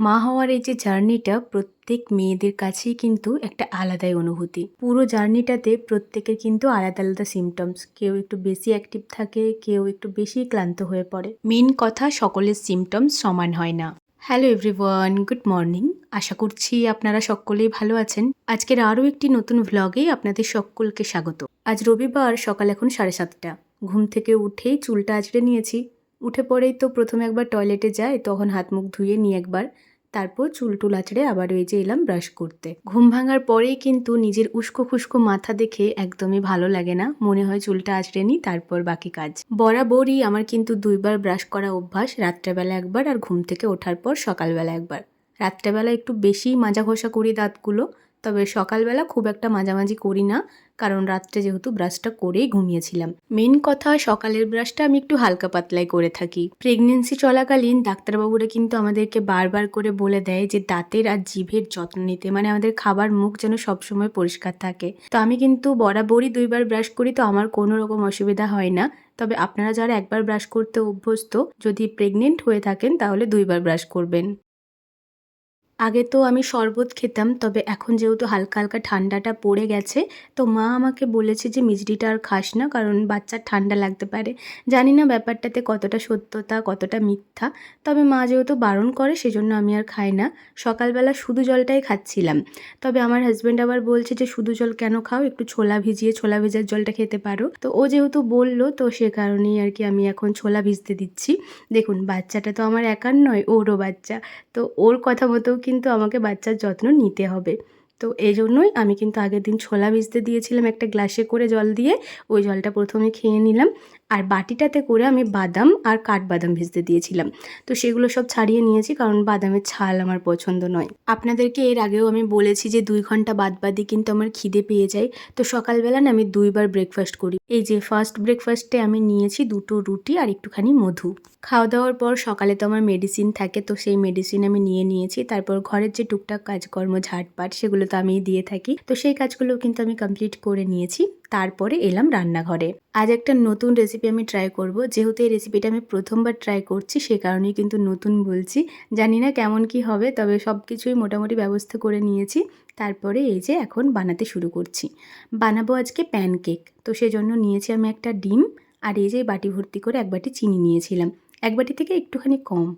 মা হওয়ার এই যে জার্নিটা প্রত্যেক মেয়েদের কাছেই কিন্তু একটা আলাদাই অনুভূতি। পুরো জার্নিটাতে প্রত্যেকের কিন্তু আলাদা আলাদা সিমটমস কেউ একটু বেশি অ্যাক্টিভ থাকে, কেউ একটু বেশি ক্লান্ত হয়ে পড়ে। মেন কথা, সকলের সিমটমস সমান হয় না। হ্যালো এভরিওয়ান গুড মর্নিং আশা করছি আপনারা সকলেই ভালো আছেন। আজকের আরও একটি নতুন ভ্লগে আপনাদের সকলকে স্বাগত। আজ রবিবার, সকাল এখন সাড়ে সাতটা। ঘুম থেকে উঠেই চুলটা আঁচড়ে নিয়েছি। উঠে পরেই তো প্রথমে একবার টয়লেটে যাই তখন হাত মুখ ধুয়ে নিয়ে একবার। তারপর চুল টুল আঁচড়ে আবার ওই এলাম ব্রাশ করতে। ঘুম ভাঙার পরেই কিন্তু নিজের উস্কো খুস্কো মাথা দেখে একদমই ভালো লাগে না। মনে হয় চুলটা আঁচড়ে নিই তারপর বাকি কাজ। বরাবরই আমার কিন্তু দুইবার ব্রাশ করা অভ্যাস, রাত্রেবেলা একবার আর ঘুম থেকে ওঠার পর সকালবেলা একবার। রাত্রেবেলা একটু বেশি মাজা ঘষা করি দাঁতগুলো তবে সকালবেলা খুব একটা মাঝামাঝি করি না, কারণ রাত্রে যেহেতু ব্রাশটা করেই ঘুমিয়েছিলাম। মেন কথা, সকালের ব্রাশটা আমি একটু হালকা পাতলাই করে থাকি। প্রেগনেন্সি চলাকালীন ডাক্তারবাবুরা কিন্তু আমাদেরকে বারবার করে বলে দেয় যে দাঁতের আর জিভের যত্ন নিতে মানে আমাদের খাবার মুখ যেন সবসময় পরিষ্কার থাকে। তো আমি কিন্তু বরাবরই দুইবার ব্রাশ করি, তো আমার কোনো রকম অসুবিধা হয় না। তবে আপনারা যারা একবার ব্রাশ করতে অভ্যস্ত, যদি প্রেগনেন্ট হয়ে থাকেন, তাহলে দুইবার ব্রাশ করবেন। আগে তো আমি শরবত খেতাম, তবে এখন যেহেতু হালকা হালকা ঠান্ডাটা পড়ে গেছে, তো মা আমাকে বলেছে যে মিজরিটা আর খাস না, কারণ বাচ্চার ঠান্ডা লাগতে পারে। জানি না ব্যাপারটাতে কতটা সত্যতা, কতটা মিথ্যা, তবে মা যেহেতু বারণ করে সেজন্য আমি আর খাই না। সকালবেলা শুধু জলটাই খাচ্ছিলাম। তবে আমার হাজব্যান্ড আবার বলছে যে শুধু জল কেন খাও, একটু ছোলা ভিজিয়ে, ছোলা ভেজার জলটা খেতে পারো। তো ও যেহেতু বলল, তো সে কারণেই আর কি আমি এখন ছোলা ভিজতে দিচ্ছি। দেখুন, বাচ্চাটা তো আমার একার নয়, ওরও বাচ্চা। তো ওর কথা মতো কিন্তু আমাকে বাচ্চার যত্ন নিতে হবে। তো এই জন্যই আমি কিন্তু আগের দিন ছোলা ভিজতে দিয়েছিলাম একটা গ্লাসে করে জল দিয়ে। ওই জলটা প্রথমে খেয়ে নিলাম। আর বাটিটাতে করে আমি বাদাম আর কাঠবাদাম ভিজতে দিয়েছিলাম। তো সেগুলো সব ছাড়িয়ে নিয়েছি কারণ বাদামের ছাল আমার পছন্দ নয়। আপনাদেরকে এর আগেও আমি বলেছি যে দুই ঘণ্টা বাদ বাদই কিন্তু আমার খিদে পেয়ে যায়। তো সকালবেলা না আমি দুইবার ব্রেকফাস্ট করি। এই যে ফার্স্ট ব্রেকফাস্টে আমি নিয়েছি দুটো রুটি আর একটুখানি মধু। খাওয়া দাওয়ার পর সকালে তো আমার মেডিসিন থাকে, তো সেই মেডিসিন আমি নিয়ে নিয়েছি। তারপর ঘরের যে টুকটাক কাজকর্ম, ঝাটপাট, সেগুলো তো আমিই দিয়ে থাকি। তো সেই কাজগুলো কিন্তু আমি কমপ্লিট করে নিয়েছি। তারপরে এলাম রান্নাঘরে। আজ একটা নতুন রেসিপি আমি ট্রাই করব। যেহেতু এই রেসিপিটা আমি প্রথমবার ট্রাই করছি, সে কারণেই কিন্তু নতুন বলছি। জানি না কেমন কি হবে, তবে সব কিছুই মোটামুটি ব্যবস্থা করে নিয়েছি। তারপরে এই যে এখন বানাতে শুরু করছি। বানাবো আজকে প্যানকেক তো সেজন্য নিয়েছি আমি একটা ডিম, আর এই যে বাটি ভর্তি করে এক বাটি চিনি নিয়েছিলাম। এক বাটি থেকে একটুখানি কম।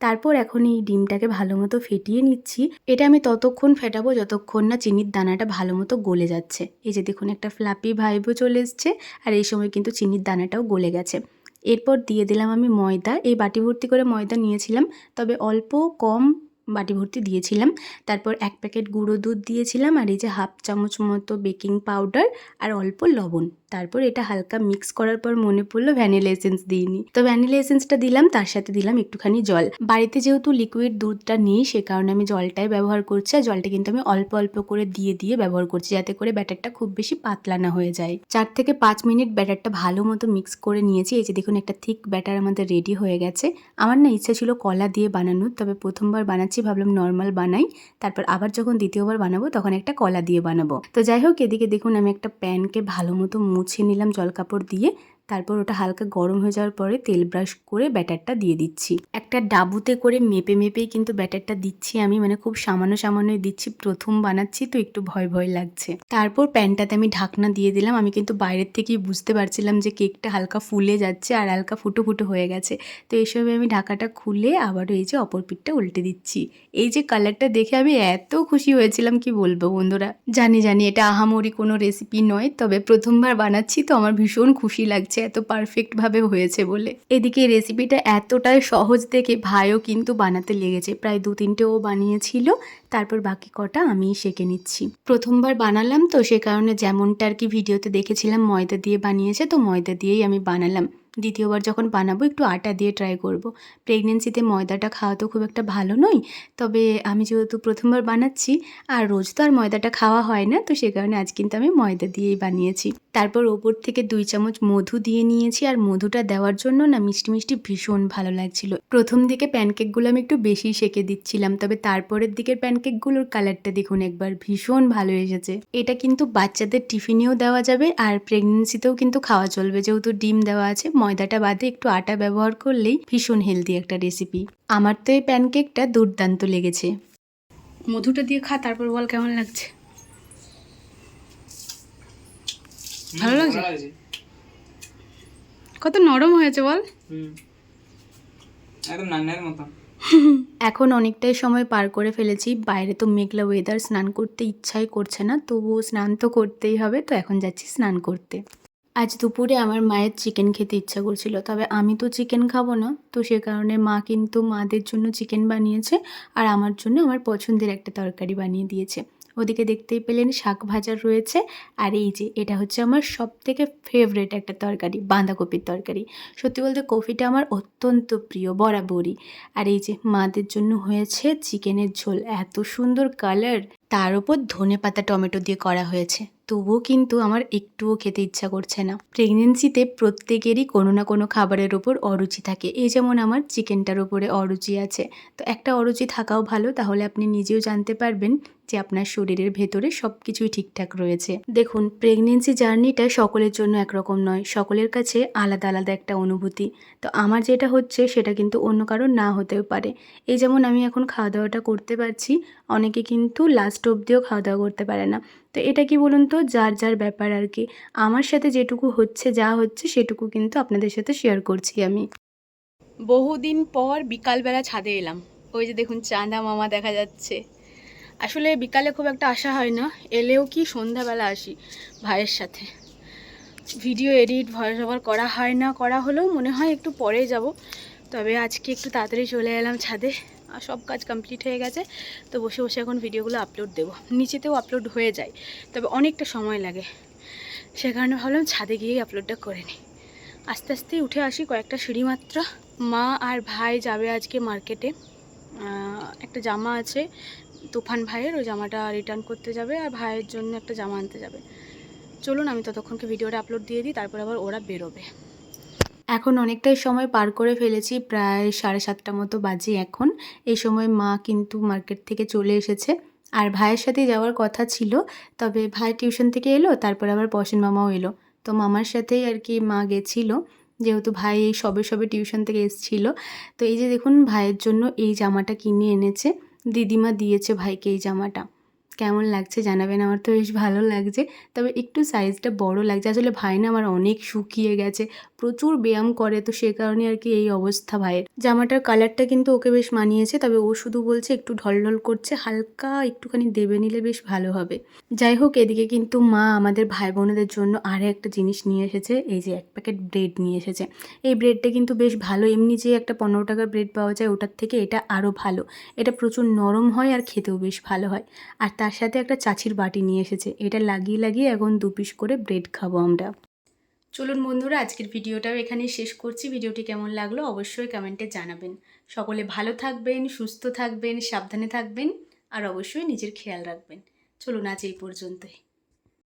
তারপর এখন এই ডিমটাকে ভালো মতো ফেটিয়ে নিচ্ছি। এটা আমি ততক্ষণ ফেটাবো যতক্ষণ না চিনির দানাটা ভালো মতো গলে যাচ্ছে। এই যে দেখুন একটা ফ্লাপি ভাইবও চলে এসছে আর এই সময় কিন্তু চিনির দানাটাও গলে গেছে। এরপর দিয়ে দিলাম আমি ময়দা। এই বাটি ভর্তি করে ময়দা নিয়েছিলাম, তবে অল্প কম বাটি ভর্তি দিয়েছিলাম। তারপর এক প্যাকেট গুঁড়ো দুধ দিয়েছিলাম আর এই যে হাফ চামচ মতো বেকিং পাউডার আর অল্প লবণ। তারপর এটা হালকা মিক্স করার পর মনে পড়ল ভ্যানিলা এসেন্স দিইনি। তো ভ্যানিলা এসেন্সটা দিলাম, তার সাথে দিলাম একটুখানি জল। বাড়িতে যেহেতু লিকুইড দুধটা নেই, সে কারণে আমি জলটাই ব্যবহার করছি আর জলটা কিন্তু আমি অল্প অল্প করে দিয়ে দিয়ে ব্যবহার করছি যাতে করে ব্যাটারটা খুব বেশি পাতলা না হয়ে যায়। চার থেকে পাঁচ মিনিট ব্যাটারটা ভালো মতো মিক্স করে নিয়েছি। এই যে দেখুন, একটা থিক ব্যাটার আমাদের রেডি হয়ে গেছে। আমার না ইচ্ছা ছিল কলা দিয়ে বানানোর তবে প্রথমবার বানাচ্ছি, ভাবলাম নর্মাল বানাই। তারপর আবার যখন দ্বিতীয়বার বানাবো, তখন একটা কলা দিয়ে বানাবো। তো যাই হোক, এদিকে দেখুন, আমি একটা প্যানকে ভালো মতো মুছে নিলাম জল কাপড় দিয়ে তারপর ওটা হালকা গরম হয়ে যাওয়ার পরে তেল ব্রাশ করে ব্যাটারটা দিয়ে দিচ্ছি। একটা ডাবুতে করে মেপে মেপেই কিন্তু ব্যাটারটা দিচ্ছি আমি মানে খুব সামান্য সামান্যই দিচ্ছি, প্রথম বানাচ্ছি তো একটু ভয় ভয় লাগছে। তারপর প্যানটাতে আমি ঢাকনা দিয়ে দিলাম, আমি কিন্তু বাইরের থেকেই বুঝতে পারছিলাম যে কেকটা হালকা ফুলে যাচ্ছে আর হালকা ফুটো ফুটো হয়ে গেছে। তো এইসবে আমি ঢাকাটা খুলে আবারও এই যে অপর পিঠটা উল্টে দিচ্ছি। এই যে কালারটা দেখে আমি এত খুশি হয়েছিলাম, কি বলব বন্ধুরা? জানি জানি এটা আহামরি কোনো রেসিপি নয়, তবে প্রথমবার বানাচ্ছি তো আমার ভীষণ খুশি লাগছে। এত পারফেক্টভাবে হয়েছে বলে। এদিকে রেসিপিটা এতটাই সহজ দেখে ভাইও কিন্তু বানাতে লেগেছে। প্রায় দু তিনটে ও বানিয়েছিল, তারপর বাকি কটা আমি সেঁকে নিচ্ছি। প্রথমবার বানালাম তো, সে কারণে যেমনটা আর কি ভিডিওতে দেখেছিলাম, ময়দা দিয়ে বানিয়েছে, তো ময়দা দিয়েই আমি বানালাম। দ্বিতীয়বার যখন বানাবো, একটু আটা দিয়ে ট্রাই করব। প্রেগনেন্সিতে ময়দাটা খাওয়া তো খুব একটা ভালো নয়, তবে আমি যেহেতু প্রথমবার বানাচ্ছি, আর রোজ তো আর ময়দাটা খাওয়া হয় না, তো সে কারণে আজ কিন্তু আমি ময়দা দিয়েই বানিয়েছি। তারপর ওপর থেকে দুই চামচ মধু দিয়ে নিয়েছি, আর মধুটা দেওয়ার জন্য না মিষ্টি মিষ্টি ভীষণ ভালো লাগছিল। প্রথম দিকে প্যানকেকগুলো আমি একটু বেশি সেকে দিচ্ছিলাম, তবে তারপরের দিকের প্যানকেকগুলোর কালারটা দেখুন একবার, ভীষণ ভালো এসেছে। এটা কিন্তু বাচ্চাদের টিফিনেও দেওয়া যাবে, আর প্রেগনেন্সিতেও কিন্তু খাওয়া চলবে, যেহেতু ডিম দেওয়া আছে ময়দাটা বাদে একটু আটা ব্যবহার করলেই ভীষণ হেলদি একটা রেসিপি আমার তো এই প্যানকেকটা দুর্দান্ত লেগেছে। মধুটা দিয়ে খা তারপর বল কেমন লাগছে? ভালো লাগছে? কত নরম হয়েছে বল। একদম নান্নার মতো। এখন অনেকটাই সময় পার করে ফেলেছি। বাইরে তো মেঘলা ওয়েদার স্নান করতে ইচ্ছাই করছে না তবুও স্নান তো করতেই হবে। তো এখন যাচ্ছি স্নান করতে। আজ দুপুরে আমার মায়ের চিকেন খেতে ইচ্ছা করছিল, তবে আমি তো চিকেন খাব না। তো সে কারণে মা কিন্তু মাদের জন্য চিকেন বানিয়েছে আর আমার জন্য আমার পছন্দের একটা তরকারি বানিয়ে দিয়েছে। ওদিকে দেখতেই পেলেন শাক ভাজা রয়েছে। আর এই যে, এটা হচ্ছে আমার সব থেকে ফেভারেট একটা তরকারি, বাঁধাকপির তরকারি। সত্যি বলতে কফিটা আমার অত্যন্ত প্রিয়, বরাবরই। আর এই যে, মাদের জন্য হয়েছে চিকেনের ঝোল, এত সুন্দর কালার তার উপর ধনে পাতা, টমেটো দিয়ে করা হয়েছে। তবুও কিন্তু আমার একটুও খেতে ইচ্ছা করছে না। প্রেগনেন্সিতে প্রত্যেকেরই কোনো না কোনো খাবারের ওপর অরুচি থাকে। এই যেমন আমার চিকেনটার ওপরে অরুচি আছে। তো একটা অরুচি থাকাও ভালো, তাহলে আপনি নিজেও জানতে পারবেন যে আপনার শরীরের ভেতরে সব কিছুই ঠিকঠাক রয়েছে। দেখুন প্রেগনেন্সি জার্নিটা সকলের জন্য একরকম নয়, সকলের কাছে আলাদা আলাদা একটা অনুভূতি। তো আমার যেটা হচ্ছে, সেটা কিন্তু অন্য কারোর না হতেও পারে। এই যেমন আমি এখন খাওয়া দাওয়াটা করতে পারছি, অনেকে কিন্তু লাস্ট অবধিও খাওয়া দাওয়া করতে পারে না। তো এটা কি বলুন তো? যার যার ব্যাপার আর কি। আমার সাথে যেটুকু হচ্ছে, যা হচ্ছে, সেটুকু কিন্তু আপনাদের সাথে শেয়ার করছি আমি। বহুদিন পর বিকালবেলা ছাদে এলাম। ওই যে দেখুন, চাঁদা মামা দেখা যাচ্ছে। আসলে বিকালে খুব একটা আসা হয় না, এলেও কি সন্ধ্যাবেলা আসি ভাইয়ের সাথে। ভিডিও এডিট ভয়েস ওভার করা হয় না, করা হলেও মনে হয় একটু পরে যাব। তবে আজকে একটু তাড়াতাড়ি চলে এলাম ছাদে, আর সব কাজ কমপ্লিট হয়ে গেছে, তো বসে বসে এখন ভিডিওগুলো আপলোড দেবো। নিচেতেও আপলোড হয়ে যায়, তবে অনেকটা সময় লাগে। সে কারণে ভাবলাম ছাদে গিয়েই আপলোডটা করে নিই। আস্তে আস্তে উঠে আসি কয়েকটা সিঁড়ি মাত্র। মা আর ভাই যাবে আজকে মার্কেটে একটা জামা আছে তুফান ভাইয়ের ওই জামাটা রিটার্ন করতে যাবে আর ভাইয়ের জন্য একটা জামা আনতে যাবে। চলুন, আমি ততক্ষণকে ভিডিওটা আপলোড দিয়ে দিই, তারপর আবার ওরা বেরোবে। এখন অনেকটাই সময় পার করে ফেলেছি, প্রায় সাড়ে সাতটা মতো বাজে এখন। এই সময় মা কিন্তু মার্কেট থেকে চলে এসেছে। আর ভাইয়ের সাথে যাওয়ার কথা ছিল, তবে ভাই টিউশন থেকে এলো, তারপর আবার পশন মামাও এলো। তো মামার সাথেই আর কি মা গেছিল, যেহেতু ভাই এই সবে সবে টিউশন থেকে এসেছিল। তো এই যে দেখুন, ভাইয়ের জন্য এই জামাটা কিনে এনেছে। দিদিমা দিয়েছে ভাইকে এই জামাটা। কেমন লাগছে জানাবেন, আমার তো বেশ ভালো লাগছে। তবে একটু সাইজটা বড় লাগছে, আসলে ভাই না আমার অনেক শুকিয়ে গেছে, প্রচুর ব্যায়াম করে, তো সে কারণে আর কি এই অবস্থা ভাইয়ের। জামাটার কালারটা কিন্তু ওকে বেশ মানিয়েছে, তবে ও শুধু বলছে একটু ঢলঢল করছে, হালকা একটুখানি দেবে নিলে বেশ ভালো হবে। যাই হোক, এদিকে কিন্তু মা আমাদের ভাই বোনেদের জন্য আরও একটা জিনিস নিয়ে এসেছে, এই যে এক প্যাকেট ব্রেড নিয়ে এসেছে। এই ব্রেডটা কিন্তু বেশ ভালো, এমনি যে একটা পনেরো টাকার ব্রেড পাওয়া যায়, ওটার থেকে এটা আরও ভালো। এটা প্রচুর নরম হয় আর খেতেও বেশ ভালো হয়। আর তার সাথে একটা চাচির বাটি নিয়ে এসেছে। এটা লাগিয়ে লাগিয়ে এখন দু পিস করে ব্রেড খাব আমরা। চলুন বন্ধুরা, আজকের ভিডিওটাও এখানেই শেষ করছি। ভিডিওটি কেমন লাগল অবশ্যই কমেন্টে জানাবেন। সকলে ভালো থাকবেন, সুস্থ থাকবেন, সাবধানে থাকবেন, আর অবশ্যই নিজের খেয়াল রাখবেন। চলুন আজ এই পর্যন্তই।